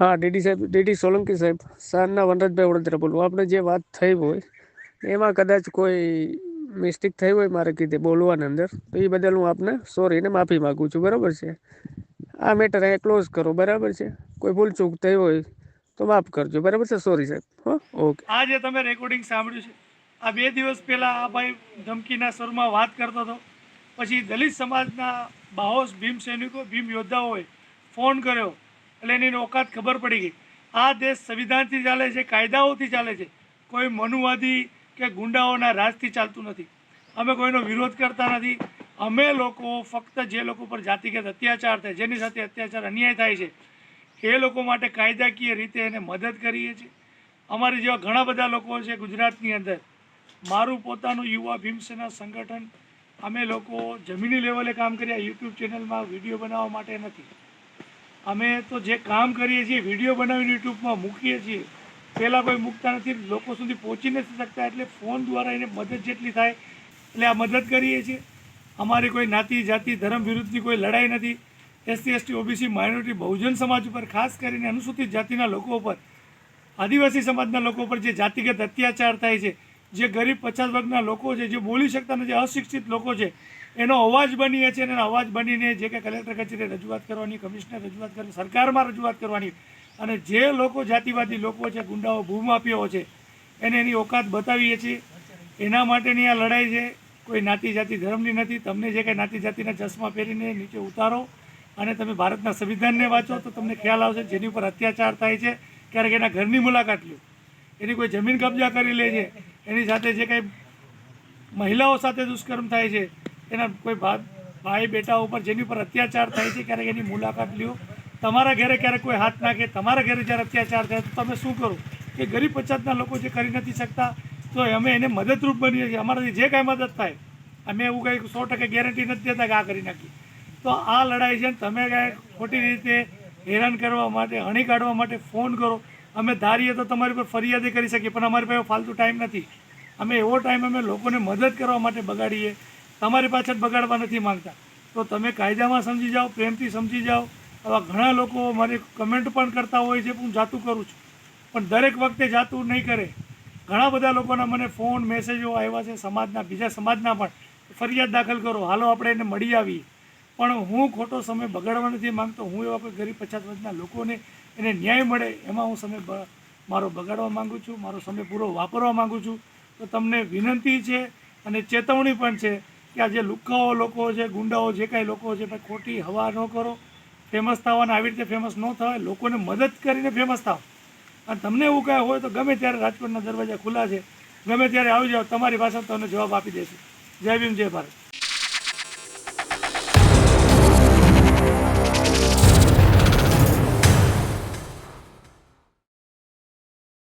હા, ડીડી સાહેબ, ડીડી સોલંકી સાહેબ સારના વનરાજભાઈ વડોદરા બોલું. આપણે જે વાત થઈ હોય, એમાં કદાચ કોઈ મિસ્ટેક થઈ હોય મારે કીધે બોલવાની અંદર, તો એ બદલ હું આપને સોરી ને માફી માગું છું. બરાબર છે? આ મેટર અહીંયા ક્લોઝ કરો, બરાબર છે? કોઈ ભૂલ ચૂક થઈ હોય, તો માફ કરજો. બરાબર છે? સોરી સાહેબ. હો? ઓકે આ જે તમે રેકોર્ડિંગ સાંભળ્યું છે. આ બે દિવસ પહેલાં આ ભાઈ ધમકીના સ્વરમાં વાત કરતો હતો. પછી દલિત સમાજના બાહોશ ભીમ સૈનિકો, ભીમ યોદ્ધાઓએ ફોન કર્યો. એટલે એની ઓકાત ખબર પડી ગઈ. આ દેશ સંવિધાનથી ચાલે છે, કાયદાઓથી ચાલે છે. કોઈ મનુવાદી કે ગુંડાઓના રાજથી ચાલતું નથી. અમે કોઈનો વિરોધ કરતા નથી. અમે લોકો ફક્ત જે લોકો પર જાતિગત અત્યાચાર થાય, જેની સાથે અત્યાચાર અન્યાય થાય છે, એ લોકો માટે કાયદાકીય રીતે એને મદદ કરીએ છીએ. અમારી જેવા ઘણા બધા લોકો છે ગુજરાતની અંદર, મારું પોતાનું યુવા ભીમસેના સંગઠન, અમે લોકો જમીની લેવલે કામ કર્યા, યુટ્યુબ ચેનલમાં વીડિયો બનાવવા માટે નથી. અમે તો જે કામ કરીએ છીએ, વીડિયો બનાવીને યુટ્યુબમાં મૂકીએ છીએ પહેલાં કોઈ મૂકતા નથી, લોકો સુધી પહોંચી નથી શકતા, એટલે ફોન દ્વારા એને મદદ જેટલી થાય, એટલે આ મદદ કરીએ છીએ. અમારી કોઈ નાતી, જાતિ, ધર્મ વિરુદ્ધની કોઈ લડાઈ નથી. એસસી, એસટી, ઓબીસી, માઇનોરિટી, બહુજન સમાજ ઉપર, ખાસ કરીને અનુસૂચિત જાતિના લોકો ઉપર, આદિવાસી સમાજના લોકો પર જે જાતિગત અત્યાચાર થાય છે, જે ગરીબ પચાસ વર્ગના લોકો છે, જે બોલી શકતા નથી, અશિક્ષિત લોકો છે એનો અવાજ બનીએ છીએ અને અવાજ બનીને જે કે કલેક્ટર કચેરીએ રજૂઆત કરવાની, કમિશનર રજૂઆત કરવાની, સરકારમાં રજૂઆત કરવાની અને જે લોકો જાતિવાદી લોકો છે, ગુંડાઓ ભૂમાફીઓ છે, એને એની ઓકાત બતાવીએ છીએ. એના માટેની આ લડાઈ છે. કોઈ નાતી જાતિ ધર્મની નથી. તમને જે કંઈ નાતી જાતિના ચશ્મા પહેરીને નીચે ઉતારો અને તમે ભારતના સંવિધાનને વાંચો તો તમને ખ્યાલ આવશે જેની ઉપર અત્યાચાર થાય છે. ક્યારેક એના ઘરની મુલાકાત લ્યો એની કોઈ જમીન કબજા કરી લે છે. એની સાથે જે કંઈ મહિલાઓ સાથે દુષ્કર્મ થાય છે એના કોઈ ભાઈ, બેટા ઉપર જેની ઉપર અત્યાચાર થાય છે, ક્યારેક એની મુલાકાત લ્યો. તમારા ઘરે ક્યારેક કોઈ હાથ નાખે, તમારા ઘરે જ્યારે અત્યાચાર થાય, તો તમે શું કરો? કે ગરીબ પછાતના લોકો જે કરી નથી શકતા, તો અમે એને મદદરૂપ બનીએ છીએ. અમારાથી જે કાંઈ મદદ થાય, અમે એવું કંઈ સો ટકા ગેરંટી નથી દેતા કે આ કરી નાખીએ. તો આ લડાઈ છે તમે કાંઈ ખોટી રીતે હેરાન કરવા માટે, હણી કાઢવા માટે ફોન કરો. અમે ધારીએ તો તમારી પર ફરિયાદી કરી શકીએ, પણ અમારી પાસે ફાલતુ ટાઈમ નથી. અમે એવો ટાઈમ અમે લોકોને મદદ કરવા માટે બગાડીએ. તમારી પાછળ બગાડવા નથી માંગતા. તો તમે કાયદામાં સમજી જાઓ, પ્રેમથી સમજી જાઓ. આવા ઘણા લોકો મારી કમેન્ટ પણ કરતા હોય છે હું જાતું કરું છું. પણ દરેક વખતે જાતું નહીં કરે. ઘણા બધા લોકોના મને ફોન, મેસેજો આવ્યા છે સમાજના, બીજા સમાજના પણ. ફરિયાદ દાખલ કરો. હાલો, આપણે એને મળી આવીએ. પણ હું ખોટો સમય બગાડવા નથી માંગતો. હું એવા કોઈ ગરીબ પછાત વર્ષના લોકોને એને ન્યાય મળે, એમાં હું સમય મારો બગાડવા માંગુ છું, મારો સમય પૂરો વાપરવા માંગુ છું. તો તમને વિનંતી છે અને ચેતવણી પણ છે કે આ જે લુખ્ખાઓ લોકો છે, ગુંડાઓ જે કાંઈ લોકો છે, ભાઈ ખોટી હવા ન કરો ફેમસ થવાના આવી રીતે ફેમસ ન થવાય, લોકોને મદદ કરીને ફેમસ થાવ. અને તમને એવું કાંઈ હોય તો ગમે ત્યારે રાજકોટના દરવાજા ખુલ્લા છે, ગમે ત્યારે આવી જાઓ, તમારી ભાષા તમને જવાબ આપી દેશે જય ભીમ, જય ભારત.